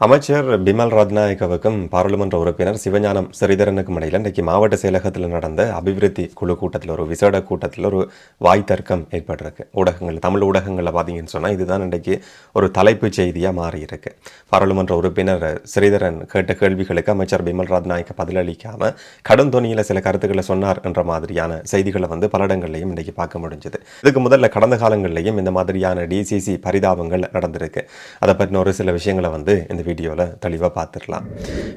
அமைச்சர் பிமல் ராஜ்நாயக்கவுக்கும் பாராளுமன்ற உறுப்பினர் சிவஞானம் ஸ்ரீதரனுக்கும் இடையில் இன்றைக்கு மாவட்ட செயலகத்தில் நடந்த அபிவிருத்தி குழு கூட்டத்தில் ஒரு விசேட கூட்டத்தில் ஒரு வாய் தர்க்கம் ஏற்பட்டிருக்கு. ஊடகங்கள் தமிழ் ஊடகங்களில் பார்த்தீங்கன்னு சொன்னால் இதுதான் இன்றைக்கு ஒரு தலைப்புச் செய்தியாக மாறியிருக்கு. பாராளுமன்ற உறுப்பினர் ஸ்ரீதரன் கேட்ட கேள்விகளுக்கு அமைச்சர் பிமல் ரத்நாயக்க பதிலளிக்காமல் கடும் துணியில் சில கருத்துக்களை சொன்னார் என்ற மாதிரியான செய்திகளை வந்து பல இடங்கள்லையும் இன்றைக்கு பார்க்க முடிஞ்சது. இதுக்கு முதல்ல கடந்த காலங்கள்லையும் இந்த மாதிரியான டிசிசி பரிதாபங்கள் நடந்திருக்கு. அதை பற்றின ஒரு சில விஷயங்களை வந்து இந்த வீடியோவில் தெளிவாக பார்த்துடலாம்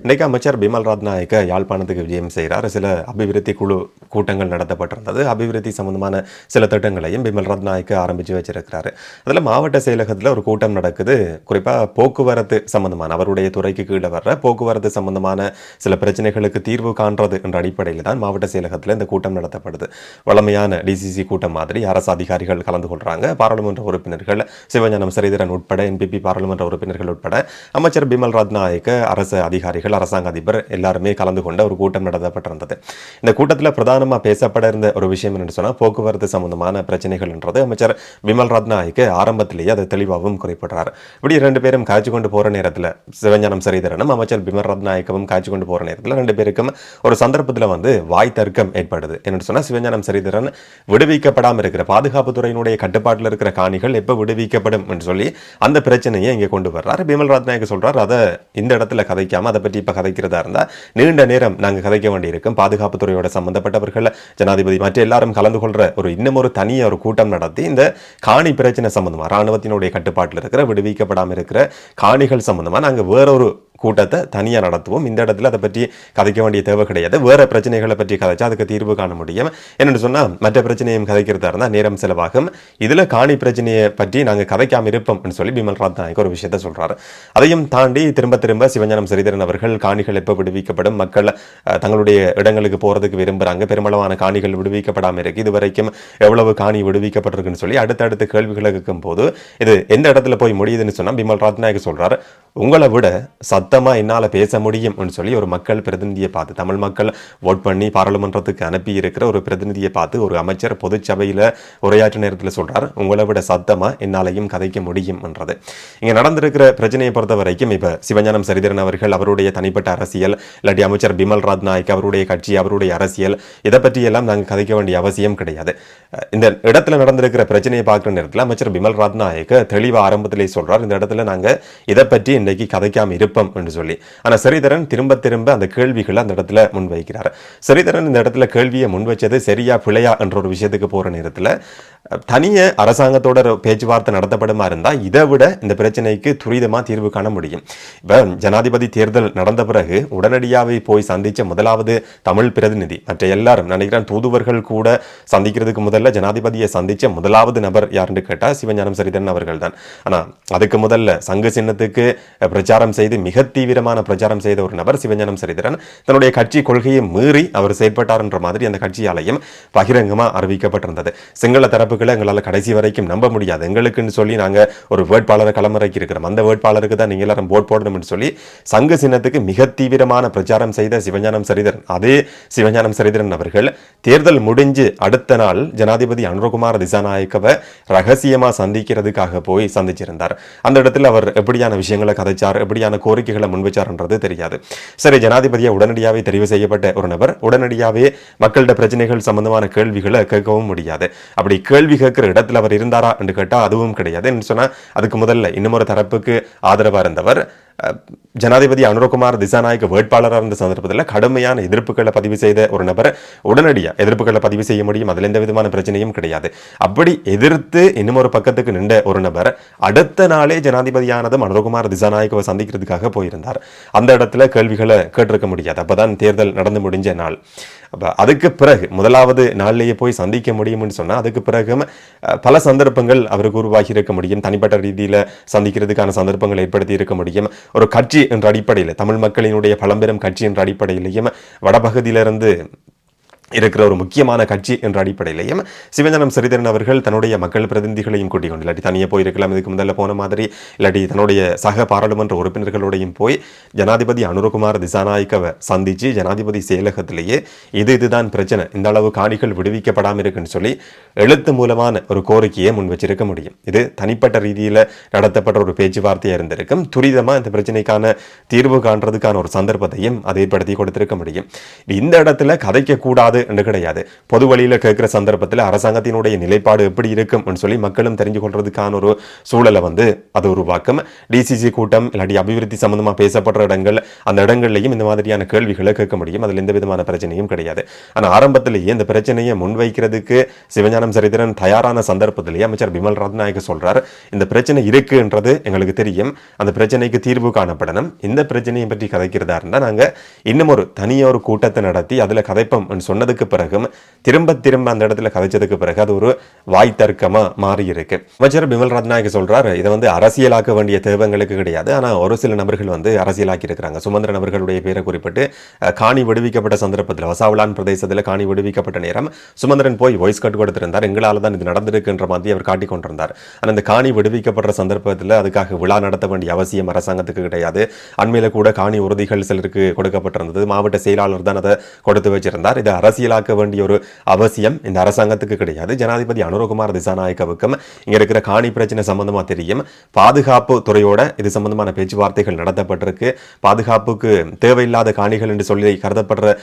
இன்றைக்கு அமைச்சர் பிமல் ராத்நாயக்க யாழ்ப்பாணத்துக்கு விஜயம் செய்கிறார் சில அபிவிருத்தி குழு கூட்டங்கள் நடத்தப்பட்டிருந்தது. அபிவிருத்தி சம்பந்தமான சில திட்டங்களையும் பிமல் ராத்நாயக்க ஆரம்பித்து வச்சிருக்கிறாரு. அதில் மாவட்ட செயலகத்தில் ஒரு கூட்டம் நடக்குது. குறிப்பாக போக்குவரத்து சம்பந்தமான அவருடைய துறைக்கு கீழே வர்ற போக்குவரத்து சம்பந்தமான சில பிரச்சனைகளுக்கு தீர்வு காண்றது என்ற அடிப்படையில் தான் மாவட்ட செயலகத்தில் இந்த கூட்டம் நடத்தப்படுது. வளமையான டிசிசி கூட்டம் மாதிரி அரசு அதிகாரிகள் கலந்து கொள்கிறாங்க பாராளுமன்ற உறுப்பினர்கள் சிவஞானம் சரிதரன் உட்பட என்பிபி பாராளுமன்ற உறுப்பினர்கள் உட்பட அமைச்சர் பிமல் ரத்நாயக்க அரசு அதிகாரிகள் அரசாங்க அதிபர் எல்லாருமே கலந்து கொண்ட ஒரு கூட்டம் நடத்தப்பட்டிருந்தது. இந்த கூட்டத்தில் பிரதானமாக பேசப்பட இருந்த ஒரு விஷயம் என்னன்னு சொன்னால் போக்குவரத்து சம்பந்தமான பிரச்சனைகள்ன்றது அமைச்சர் பிமல் ரத்நாயக்க ஆரம்பத்திலேயே அதை தெளிவாகவும் குறிப்பிடுறார். இப்படி ரெண்டு பேரும் காய்ச்சி கொண்டு போகிற நேரத்தில் சிவஞானம் சரிதரனும் அமைச்சர் பிமல் ரத்நாயக்கவும் காய்ச்சி கொண்டு போகிற நேரத்தில் ரெண்டு பேருக்கும் ஒரு சந்தர்ப்பத்தில் வந்து வாய் தர்க்கம் ஏற்படுது. என்னன்னு சொன்னால் சிவஞானம் சரிதரன் விடுவிக்கப்படாமல் இருக்கிற பாதுகாப்பு துறையினுடைய கட்டுப்பாட்டில் இருக்கிற காணிகள் எப்போ விடுவிக்கப்படும் என்று சொல்லி அந்த பிரச்சனையை இங்கே கொண்டு வர்றார். பிமல் ரத்நாயக்க சொல்கிறார் அதை இந்த இடத்துல கதைக்காம அதை பற்றி இப்போ கதைக்கிறதா இருந்தால் நீண்ட நேரம் நாங்கள் கதைக்க வேண்டியிருக்கும். பாதுகாப்பு துறையோட சம்பந்தப்பட்டவர்கள் ஜனாதிபதி மற்ற எல்லாரும் கலந்து கொள்ற ஒரு இன்னும் ஒரு தனிய ஒரு கூட்டம் நடத்தி இந்த காணி பிரச்சனை சம்மந்தமாக ராணுவத்தினுடைய கட்டுப்பாட்டில் இருக்கிற விடுவிக்கப்படாமல் இருக்கிற காணிகள் சம்மந்தமாக நாங்கள் வேறொரு கூட்டத்தை தனியாக நடத்துவோம். இந்த இடத்துல அதை பற்றி கதைக்க வேண்டிய தேவை கிடையாது. வேறு பிரச்சனைகளை பற்றி கதைச்சா அதுக்கு தீர்வு காண முடியும். என்னென்னு சொன்னால் மற்ற பிரச்சனையும் கதைக்கிறதா இருந்தால் நேரம் செலவாகும். இதில் காணி பிரச்சனையை பற்றி நாங்கள் கதைக்காம இருப்போம்னு சொல்லி பிமல் ரத்நாயக் ஒரு விஷயத்த சொல்றாரு. அதையும் தாண்டி திரும்ப திரும்ப சிவஞானம் சரிதரன் அவர்கள் காணிகள் எப்போ விடுவிக்கப்படும்? மக்கள் தங்களுடைய இடங்களுக்கு போகிறதுக்கு விரும்புகிறாங்க பெருமளவான காணிகள் விடுவிக்கப்படாமல் இருக்கு. இது வரைக்கும் எவ்வளவு காணி விடுவிக்கப்பட்டிருக்குன்னு சொல்லி அடுத்தடுத்த கேள்விகளை கேட்கும் போது இது எந்த இடத்துல போய் முடியுதுன்னு சொன்னால் பிமல் ரத்நாயக் சொல்றாரு. உங்களை விட சத்தமாக என்னால் பேச முடியும்னு சொல்லி ஒரு மக்கள் பிரதிநிதியை பார்த்து தமிழ் மக்கள் ஓட் பண்ணி பாராளுமன்றத்துக்கு அனுப்பி இருக்கிற ஒரு பிரதிநிதியை பார்த்து ஒரு அமைச்சர் பொதுச்சபையில் உரையாற்று நேரத்தில் சொல்கிறார் உங்களை விட சத்தமாக என்னாலையும் கதைக்க முடியும்ன்றது இங்கே நடந்திருக்கிற பிரச்சனையை பொறுத்த வரைக்கும் இப்போ சிவஞானம் சரிதரன் அவர்கள் அவருடைய தனிப்பட்ட அரசியல் இல்லாட்டி அமைச்சர் பிமல் ராத்நாயக் அவருடைய கட்சி அவருடைய அரசியல் இதை பற்றியெல்லாம் நாங்கள் கதைக்க வேண்டிய அவசியம் கிடையாது. இந்த இடத்துல நடந்திருக்கிற பிரச்சனையை பார்க்குற நேரத்தில் அமைச்சர் பிமல் ராத்நாயக் தெளிவாக ஆரம்பத்திலே சொல்கிறார் இந்த இடத்துல நாங்கள் இதை பற்றி இன்றைக்கு கதைக்காமல் இருப்போம் என்று சொல்லி. ஆனால் சரிதரன் திரும்ப திரும்ப அந்த கேள்விகளை அந்த இடத்துல முன்வைக்கிறார். சரிதரன் இந்த இடத்துல கேள்வியை முன்வைச்சது சரியா பிழையா என்ற ஒரு விஷயத்துக்கு போற நேரத்தில் தனிய அரசாங்கத்தோட பேச்சுவார்த்தை நடத்தப்படுமா இருந்தால் இதை விட இந்த பிரச்சனைக்கு துரிதமாக தீர்வு காண முடியும். இப்போ ஜனாதிபதி தேர்தல் நடந்த பிறகு உடனடியாவே போய் சந்திச்ச முதலாவது தமிழ் பிரதிநிதி மற்ற எல்லாரும் நினைக்கிறேன் தூதுவர்கள் கூட சந்திக்கிறதுக்கு முதல்ல ஜனாதிபதியை சந்திச்ச முதலாவது நபர் யாருன்னு கேட்டால் சிவஞானம் சரிதரன் அவர்கள் தான் ஆனா அதுக்கு முதல்ல சங்கு சின்னத்துக்கு பிரச்சாரம் செய்து மிக தீவிரமான பிரச்சாரம் செய்த ஒரு நபர் சிவஞானம் சரிதரன். தன்னுடைய கட்சி கொள்கையை மீறி அவர் செயற்பட்டார் என்ற மாதிரி அந்த கட்சியாலையும் பகிரங்கமா அறிவிக்கப்பட்டிருந்தது. சிங்கள தரப்பு தரப்புகளை எங்களால் கடைசி வரைக்கும் நம்ப முடியாது. எங்களுக்குன்னு சொல்லி நாங்க ஒரு வேட்பாளரை களமிறக்கி இருக்கிறோம். அந்த வேட்பாளருக்கு தான் நீங்க எல்லாரும் போட் போடணும்னு சொல்லி சங்கு சின்னத்துக்கு மிக தீவிரமான பிரச்சாரம் செய்த சிவஞானம் சரிதரன். அதே சிவஞானம் சரிதரன் அவர்கள் தேர்தல் முடிஞ்சு அடுத்த நாள் ஜனாதிபதி அனுரகுமார் திசாநாயக்கவை ரகசியமா சந்திக்கிறதுக்காக போய் சந்திச்சிருந்தார். அந்த இடத்துல அவர் எப்படியான விஷயங்களை கதைச்சார் எப்படியான கோரிக்கைகளை முன்வைச்சார்ன்றது தெரியாது. சரி ஜனாதிபதியை உடனடியாகவே தெரிவு செய்யப்பட்ட ஒரு நபர் உடனடியாகவே மக்களிட பிரச்சனைகள் சம்பந்தமான கேள்விகளை கேட்கவும் முடியாது. அப்படி கேள்வி கேட்கிற இடத்துல அவர் இருந்தாரா என்று கேட்டா அதுவும் கிடையாது. என்ன சொன்னால் அதுக்கு முதல்ல இன்னும் ஒரு தரப்புக்கு ஆதரவா இருந்தவர் ஜனாதிபதி அனுரகுமார் திசாநாயக்க வேட்பாளராக இருந்த சந்தர்ப்பத்தில் கடுமையான எதிர்ப்புகளை பதிவு செய்த ஒரு நபர் உடனடியாக எதிர்ப்புகளை பதிவு செய்ய முடியும். அதில் எந்த விதமான பிரச்சனையும் கிடையாது. அப்படி எதிர்த்து இன்னும் ஒரு பக்கத்துக்கு நின்ற ஒரு நபர் அடுத்த நாளே ஜனாதிபதியானதும் அனுரகுமார் திசாநாயக்கவை சந்திக்கிறதுக்காக போயிருந்தார். அந்த இடத்துல கேள்விகளை கேட்டிருக்க முடியாது. அப்போதான் தேர்தல் நடந்து முடிஞ்ச நாள். அப்போ அதுக்கு பிறகு முதலாவது நாள்லேயே போய் சந்திக்க முடியும்னு சொன்னால் அதுக்கு பிறகு பல சந்தர்ப்பங்கள் அவருக்கு உருவாகி இருக்க முடியும். தனிப்பட்ட ரீதியில் சந்திக்கிறதுக்கான சந்தர்ப்பங்களை ஏற்படுத்தி இருக்க முடியும். ஒரு கட்சி என்ற அடிப்படையில் தமிழ் மக்களினுடைய பழம்பெரும் கட்சி என்ற அடிப்படையிலையும் வடபகுதியிலிருந்து இருக்கிற ஒரு முக்கியமான கட்சி என்ற அடிப்படையிலையும் சிவஞானம் சரிதரன் அவர்கள் தன்னுடைய மக்கள் பிரதிநிதிகளையும் கூட்டிக் கொண்டு இல்லாட்டி தனியாக போயிருக்கலாம் இதுக்கு முதல்ல போன மாதிரி இல்லாட்டி தன்னுடைய சக பாராளுமன்ற உறுப்பினர்களோடையும் போய் ஜனாதிபதி அனுரகுமார் திசாநாயக்கவை சந்திச்சு ஜனாதிபதி செயலகத்திலேயே இது இதுதான் பிரச்சனை இந்த அளவு காணிகள் விடுவிக்கப்படாமல் இருக்குன்னு சொல்லி எழுத்து மூலமான ஒரு கோரிக்கையை முன் வச்சிருக்க முடியும். இது தனிப்பட்ட ரீதியில் நடத்தப்பட்ட ஒரு பேச்சுவார்த்தையாக இருந்திருக்கும். துரிதமாக இந்த பிரச்சனைக்கான தீர்வு காண்றதுக்கான ஒரு சந்தர்ப்பத்தையும் அதை ஏற்படுத்தி கொடுத்திருக்க முடியும். இந்த இடத்துல கதைக்க கூடாது என்று கிடையாது. பொது வழியில் கேட்குற சந்தர்ப்பத்தில் அரசாங்கத்தினுடைய நிலைப்பாடு எப்படி இருக்கும் சொல்லி மக்களும் தெரிஞ்சு கொள்றதுக்கான ஒரு சூழலை வந்து அது உருவாக்கும். டிசிசி கூட்டம் இல்லாட்டி அபிவிருத்தி சம்பந்தமா பேசப்படுற இடங்கள் அந்த இடங்கள்லையும் இந்த மாதிரியான கேள்விகளை கேட்க முடியும். அதில் எந்த விதமான பிரச்சனையும் கிடையாது. ஆனால் ஆரம்பத்திலேயே இந்த பிரச்சனையை முன்வைக்கிறதுக்கு சிவஞானம் சரித்திரன் தயாரான சந்தர்ப்பத்திலேயே அமைச்சர் பிமல் ரத்நாயக சொல்றார். இந்த பிரச்சனை இருக்குன்றது எங்களுக்கு தெரியும். அந்த பிரச்சனைக்கு தீர்வு காணப்படணும். இந்த பிரச்சனையை பற்றி கதைக்கிறதா இருந்தால் நாங்கள் இன்னும் ஒரு தனியாக ஒரு கூட்டத்தை நடத்தி அதில் கதைப்போம் சொன்னது சொன்னதுக்கு பிறகும் திரும்ப திரும்ப அந்த இடத்துல கதைச்சதுக்கு பிறகு அது ஒரு வாய் தர்க்கமாக மாறி இருக்கு அமைச்சர் பிமல் ரத்நாயக சொல்றாரு இதை வந்து அரசியலாக்க வேண்டிய தேவங்களுக்கு கிடையாது. ஆனால் ஒரு சில நபர்கள் வந்து அரசியலாக்கி இருக்கிறாங்க சுமந்திரன் அவர்களுடைய பேரை குறிப்பிட்டு காணி விடுவிக்கப்பட்ட சந்தர்ப்பத்தில் வசாவுலான் பிரதேசத்தில் காணி விடுவிக்கப்பட்ட நேரம் சுமந்திரன் போய் வாய்ஸ் கட் கொடுத்திருந்தார். எங்களால் தான் இது நடந்திருக்குன்ற மாதிரி அவர் காட்டிக் கொண்டிருந்தார். ஆனால் இந்த காணி விடுவிக்கப்படுற சந்தர்ப்பத்தில் அதுக்காக விழா நடத்த வேண்டிய அவசியம் அரசாங்கத்துக்கு கிடையாது. அண்மையில் கூட காணி உறுதிகள் சிலருக்கு கொடுக்கப்பட்டிருந்தது. மாவட்ட செயலாளர் தான் அதை கொடுத்து வச்சிருந்தார். இது அரசு அரசியலாக்க வேண்டிய ஒரு அவசியம் இந்த அரசாங்கத்துக்கு கிடையாது. ஜனாதிபதி அனுரகுமார் திசாநாயக்கவுக்கும் இங்க இருக்கிற காணி பிரச்சனை சம்பந்தமாக தெரியும். பாதுகாப்பு துறையோட இது சம்பந்தமான பேச்சுவார்த்தைகள் நடத்தப்பட்டிருக்கு. பாதுகாப்புக்கு தேவையில்லாத காணிகள் என்று சொல்லி கருதப்படுற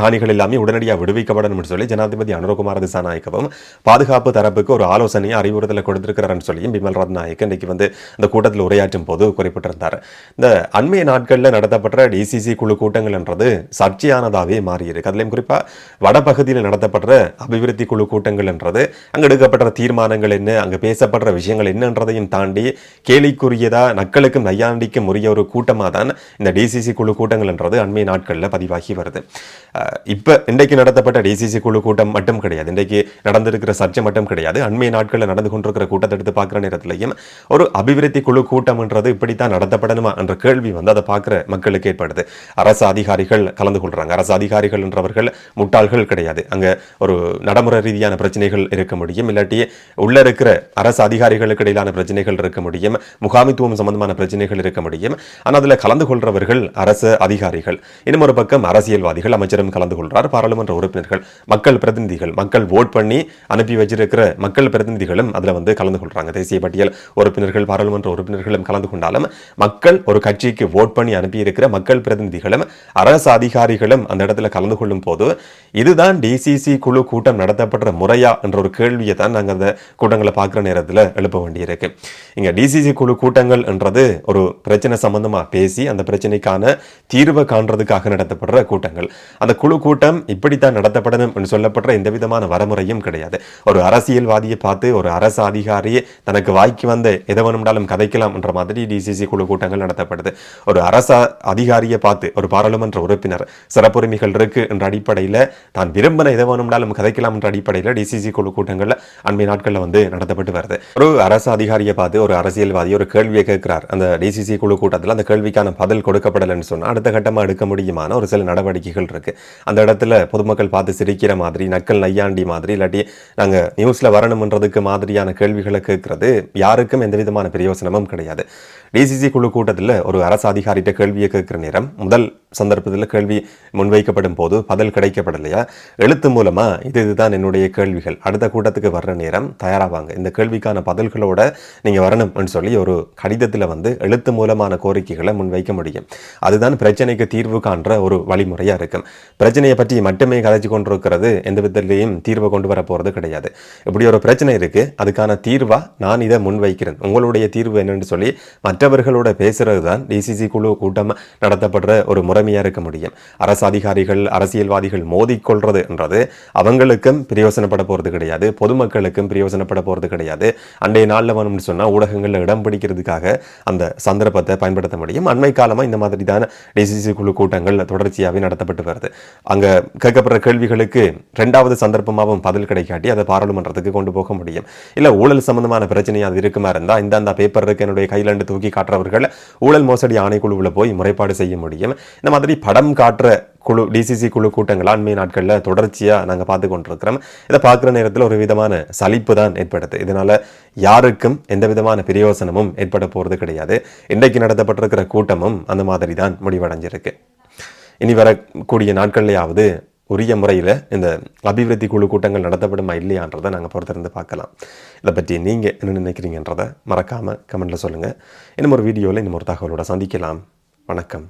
காணிகள் எல்லாமே உடனடியாக விடுவிக்கப்படணும் என்று சொல்லி ஜனாதிபதி அனுரகுமார் திசாநாயக்கவும் பாதுகாப்பு தரப்புக்கு ஒரு ஆலோசனையை அறிவுறுத்தலை கொடுத்திருக்கிறார்னு சொல்லியும் பிமல் ரத்நாயக் இன்னைக்கு வந்து அந்த கூட்டத்தில் உரையாற்றும் போது குறிப்பிட்டிருந்தார். இந்த அண்மைய நாட்களில் நடத்தப்பட்ட டிசிசி குழு கூட்டங்கள் என்றது சர்ச்சையானதாகவே மாறி இருக்கு குறிப்பாக வடபகுதியில் நடத்தப்படுற அபிவிருத்தி குழு கூட்டங்கள் என்றது அங்க எடுக்கப்படுற தீர்மானங்கள் என்ன அங்கே பேசப்படுற விஷயங்கள் என்னன்றதையும் தாண்டி கேலிக்குரியதா நக்களுக்கும் நையாண்டிக்கும் உரிய ஒரு கூட்டமாக தான் இந்த டிசிசி குழு கூட்டங்கள் என்றது அண்மை நாட்களில் பதிவாகி வருது. இப்போ இன்றைக்கு நடத்தப்பட்ட டிசிசி குழு கூட்டம் மட்டும் கிடையாது. இன்றைக்கு நடந்திருக்கிற சர்ச்சை மட்டும் கிடையாது. அண்மை நாட்களில் நடந்து கொண்டிருக்கிற கூட்டத்தை எடுத்து பார்க்குற நேரத்திலையும் ஒரு அபிவிருத்தி குழு கூட்டம்ன்றது இப்படித்தான் நடத்தப்படணுமா என்ற கேள்வி வந்து அதை பார்க்குற மக்களுக்கு ஏற்படுது. அரசு அதிகாரிகள் கலந்து கொள்கிறாங்க அரசு அதிகாரிகள் என்றவர்கள் முட்டாள்கள் கிடையாது. அங்கே ஒரு நடைமுறை ரீதியான பிரச்சனைகள் இருக்க முடியும். இல்லாட்டி உள்ள இருக்கிற அரசு அதிகாரிகளுக்கு இடையிலான பிரச்சனைகள் இருக்க முடியும். முகாமித்துவம் சம்பந்தமான பிரச்சனைகள் இருக்க முடியும். ஆனால் அதில் கலந்து கொள்றவர்கள் அரசு அதிகாரிகள். இன்னும் ஒரு பக்கம் அரசியல்வாதிகள் அமைச்சரும் கலந்து கொள்றார். பாராளுமன்ற உறுப்பினர்கள் மக்கள் பிரதிநிதிகள் மக்கள் ஓட் பண்ணி அனுப்பி வச்சிருக்கிற மக்கள் பிரதிநிதிகளும் அதில் வந்து கலந்து கொள்றாங்க. தேசிய பட்டியல் உறுப்பினர்கள் பாராளுமன்ற உறுப்பினர்களும் கலந்து கொண்டாலும் மக்கள் ஒரு கட்சிக்கு ஓட் பண்ணி அனுப்பி இருக்கிற மக்கள் பிரதிநிதிகளும் அரசு அதிகாரிகளும் அந்த இடத்துல கலந்து கொள்ளும் போது இதுதான் டிசிசி குழு கூட்டம் நடத்தப்படுற முறையா என்ற ஒரு கேள்வியை தான் நாங்கள் அந்த கூட்டங்களை பார்க்குற நேரத்தில் எழுப்ப வேண்டியிருக்கு. இங்கே டிசிசி குழு கூட்டங்கள் என்றது ஒரு பிரச்சனை சம்பந்தமாக பேசி அந்த பிரச்சனைக்கான தீர்வை காண்றதுக்காக நடத்தப்படுற கூட்டங்கள். அந்த குழு கூட்டம் இப்படித்தான் நடத்தப்படணும் என்று சொல்லப்படுற எந்த விதமான வரமுறையும் கிடையாது. ஒரு அரசியல்வாதியை பார்த்து ஒரு அரசு அதிகாரி தனக்கு வாய்க்கு வந்த எதை வேணும்னாலும் கதைக்கலாம் என்ற மாதிரி டிசிசி குழு கூட்டங்கள் நடத்தப்படுது. ஒரு அரச அதிகாரியை பார்த்து ஒரு பாராளுமன்ற உறுப்பினர் சிறப்புரிமைகள் இருக்கு என்ற அடிப்படையில் தான் விரும்பின எதை வேணும்னாலும் கதைக்கலாம் என்ற அடிப்படையில் டிசிசி குழு கூட்டங்களில் அண்மை நாட்களில் வந்து நடத்தப்பட்டு வருது. ஒரு அரசு அதிகாரியை பார்த்து ஒரு அரசியல்வாதி ஒரு கேள்வியை கேட்கிறார். அந்த டிசிசி குழு கூட்டத்தில் அந்த கேள்விக்கான பதில் கொடுக்கப்படலைன்னு சொன்னால் அடுத்த கட்டமாக எடுக்க முடியுமான ஒரு சில நடவடிக்கைகள் இருக்கு. அந்த இடத்துல பொதுமக்கள் பார்த்து சிரிக்கிற மாதிரி நக்கல் நையாண்டி மாதிரி இல்லாட்டி நாங்கள் நியூஸில் வரணும்ன்றதுக்கு மாதிரியான கேள்விகளை கேட்கறது யாருக்கும் எந்த விதமான பிரயோசனமும் கிடையாது. டிசிசி குழு கூட்டத்தில் ஒரு அரசு அதிகாரிகிட்ட கேள்வியை கேட்குற நேரம் முதல் சந்தர்ப்பத்தில் கேள்வி முன்வைக்கப்படும் போது பதில் கிடைக்கப்படலையா எழுத்து மூலமா இது இதுதான் என்னுடைய கேள்விகள். அடுத்த கூட்டத்துக்கு வர்ற நேரம் தயாராவாங்க. இந்த கேள்விக்கான பதில்களோட நீங்க வரணும்னு சொல்லி ஒரு கடிதத்தில் வந்து எழுத்து மூலமான கோரிக்கைகளை முன்வைக்க முடியும். அதுதான் பிரச்சனைக்கு தீர்வு காண்ற ஒரு வழிமுறையா இருக்கும். பிரச்சனையை பற்றி மட்டுமே கதைச்சு கொண்டிருக்கிறது எந்த விதத்திலையும் தீர்வை கொண்டு வர போறது கிடையாது. இப்படி ஒரு பிரச்சனை இருக்கு. அதுக்கான தீர்வா நான் இதை முன்வைக்கிறேன். உங்களுடைய தீர்வு என்னன்னு சொல்லி மற்றவர்களோட பேசுறது தான் டிசிசி குழு கூட்டம் நடத்தப்படுற ஒரு முறைமையா இருக்க முடியும். அரசு அதிகாரிகள் அரசியல்வாதிகள் மோதிக்கொள்றது என்றது. அவங்களுக்கும் பிரயோசனப்பட போறது கிடையாது. பொதுமக்களுக்கும் பிரயோசனப்பட போகிறது கிடையாது. அன்றைய நாளில் வேணும்னு சொன்னால் ஊடகங்களில் இடம் பிடிக்கிறதுக்காக அந்த சந்தர்ப்பத்தை பயன்படுத்த முடியும். அண்மை காலமா இந்த மாதிரி தான் டிசிசி குழு கூட்டங்கள் தொடர்ச்சியாகவே நடத்தப்பட்டு வருது. அங்க கேட்கப்படுற கேள்விகளுக்கு ரெண்டாவது சந்தர்ப்பமாகவும் பதில் கிடைக்காட்டி அதை பாராளுமன்றத்துக்கு கொண்டு போக முடியும். இல்லை ஊழல் சம்பந்தமான பிரச்சனை அது இருக்குமா இருந்தால் இந்த அந்த பேப்பர் இருக்கு என்னுடைய கையிலண்டு தூக்கி காட்டுறவர்கள் ஊழல் மோசடி ஆணைக்குழுவில் போய் முறைப்பாடு செய்ய முடியும். இந்த மாதிரி படம் காட்டுற குழு டிசிசி குழு கூட்டங்கள் அண்மை நாட்களில் தொடர்ச்சியாக நாங்கள் பார்த்து கொண்டிருக்கிறோம். இதை பார்க்குற நேரத்தில் ஒரு விதமான சலிப்பு தான் ஏற்படுது. இதனால் யாருக்கும் எந்த விதமான பிரயோசனமும் ஏற்பட போகிறது கிடையாது. இன்றைக்கு நடத்தப்பட்டிருக்கிற கூட்டமும் அந்த மாதிரி தான் முடிவடைஞ்சிருக்கு. இனி வரக்கூடிய நாட்கள்லையாவது உரிய முறையில் இந்த அபிவிருத்தி குழு கூட்டங்கள் நடத்தப்படுமா இல்லையான்றதை நாங்கள் பொறுத்திருந்து பார்க்கலாம். இதை பற்றி நீங்கள் என்ன நினைக்கிறீங்கன்றதை மறக்காமல் கமெண்ட்டில் சொல்லுங்கள் இன்னும் ஒரு வீடியோவில் இன்னும் ஒரு தகவலோட சந்திக்கலாம். வணக்கம்.